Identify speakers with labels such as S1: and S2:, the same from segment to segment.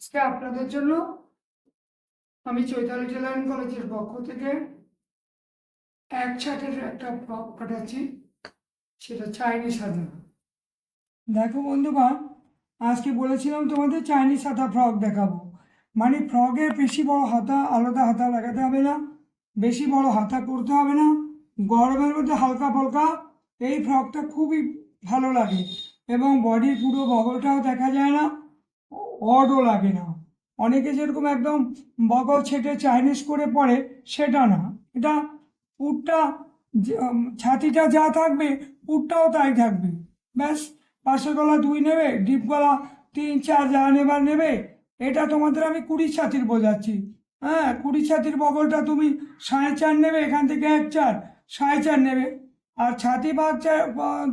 S1: আজকে আপনাদের জন্য আমি চৈতালি টেলারিং কলেজের পক্ষ থেকে এক ছাটের একটা ফ্রক পাঠাচ্ছি, সেটা চাইনিজ সাদা দেখো বন্ধুগণ, আজকে বলেছিলাম তোমাদের চাইনিজ সাদা ফ্রক দেখাবো। মানে ফ্রকের বেশি বড় হাতা, আলাদা হাতা লাগাতে হবে না, বেশি বড় হাতা করতে হবে না, গরমের মধ্যে হালকা ফালকা, এই ফ্রকটা খুবই ভালো লাগে। এবং বডির পুরো বগলটাও দেখা যায় না। অডও লাগে না। অনেকে যেরকম একদম বগল ছেটে চাইনিজ করে পড়ে, সেটা না। এটা পুরটা ছাতিটা যা থাকবে পুরটাও তাই থাকবে। ব্যাস, পাশের গলা দুই নেবে, ডিপ গলা তিন, চার যা নেবার নেবে, এটা তোমাদের আমি কুড়ি ছাতির বোঝাচ্ছি। হ্যাঁ কুড়ি ছাতির বগলটা তুমি সাড়ে চার নেবে, এখান থেকে এক চার, সাড়ে চার নেবে। আর ছাতি ভাগ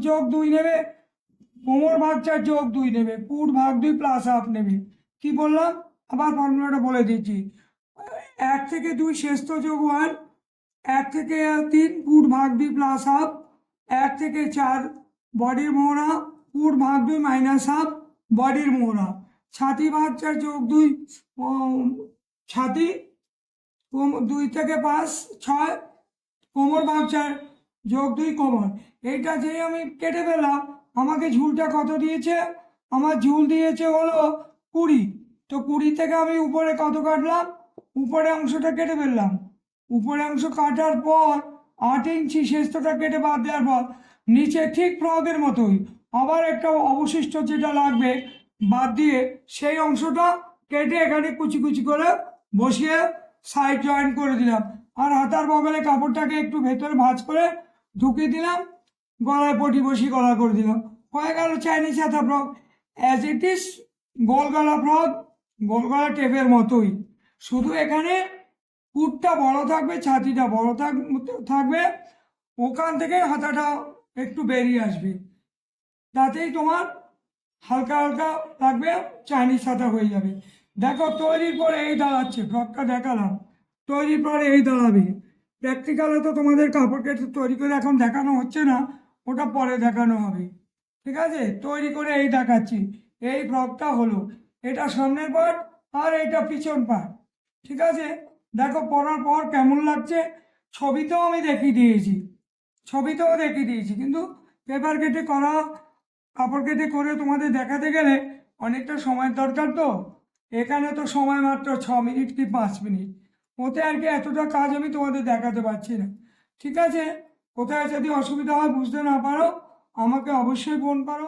S1: যোগ দুই নেবে কোমর ভাগ চার যোগ দুই নেবে পুট ভাগ দুই প্লাস হাফ নেবে। কি বললাম? আবার ফর্মুলাটা বলে দিচ্ছি। এক থেকে দুই শেষত যোগ ওয়ান এক থেকে তিন পুট ভাগ দুই প্লাস হাফ এক থেকে চার বডির মোহরা পুট ভাগ দুই মাইনাস হাফ বডির মোহরা। ছাতি ভাগ চার যোগ দুই ছাতি দুই থেকে পাঁচ, ছয়, কোমর ভাগ চার যোগ দুই, কোমর। এইটা যেই আমি কেটে ফেললাম আমাকে ঝুলটা কত দিয়েছে? আমার ঝুল দিয়েছে হলো কুড়ি। তো কুড়ি থেকে আমি উপরে কত কাটলাম? উপরে অংশটা কেটে ফেললাম। উপরে অংশ কাটার পর আট ইঞ্চি শেষটা কেটে বাদ দেওয়ার পর নিচে ঠিক ফ্রকের মতোই আবার একটা অবশিষ্ট যেটা লাগবে বাদ দিয়ে সেই অংশটা কেটে এখানে কুচি কুচি করে বসিয়ে সাইড জয়েন করে দিলাম। আর হাতার বগলে কাপড়টাকে একটু ভেতরে ভাঁজ করে ঢুকিয়ে দিলাম। গলায় পটি বসি গলা করে দিলাম। হয়ে গেল চাইনিজ হাতা ফ্রক অ্যাজ ইট ইস গোল গলা ফ্রক গোল গলা টেপের মতোই। শুধু এখানে কুটটা বড় থাকবে, ছাতিটা বড় থাক- থাকবে, ওখান থেকে হাতাটা একটু বেরিয়ে আসবে। তাতেই তোমার হালকা হালকা লাগবে চাইনিজ হাতা হয়ে যাবে। দেখো, তৈরির পরে এই দাঁড়াচ্ছে ফ্রকটা দেখালাম। তৈরির পরে এই দাঁড়াবে। প্র্যাকটিক্যালে তো তোমাদের কাপড় কেটে তৈরি করে এখন দেখানো হচ্ছে না। ওটা পরে দেখানো হবে। ঠিক আছে? তৈরি করে এই দেখাচ্ছি। এই ফ্রকটা হলো। এটা সামনের পার্ট আর এটা পিছন পার্ট। ঠিক আছে? দেখো পরার পর কেমন লাগছে? ছবিতেও আমি দেখিয়ে দিয়েছি। ছবিতেও দেখিয়ে দিয়েছি। কিন্তু পেপার কেটে করা, কাপড় কেটে করে তোমাদের দেখাতে গেলে অনেকটা সময়ের দরকার তো। এখানে তো সময় মাত্র ছ মিনিট কি পাঁচ মিনিট। ওতে আর কি এতটা কাজ আমি তোমাদের দেখাতে পারছি না। ঠিক আছে? কোথায় যদি অসুবিধা হয় বুঝতে না পারো আমাকে অবশ্যই ফোন করো।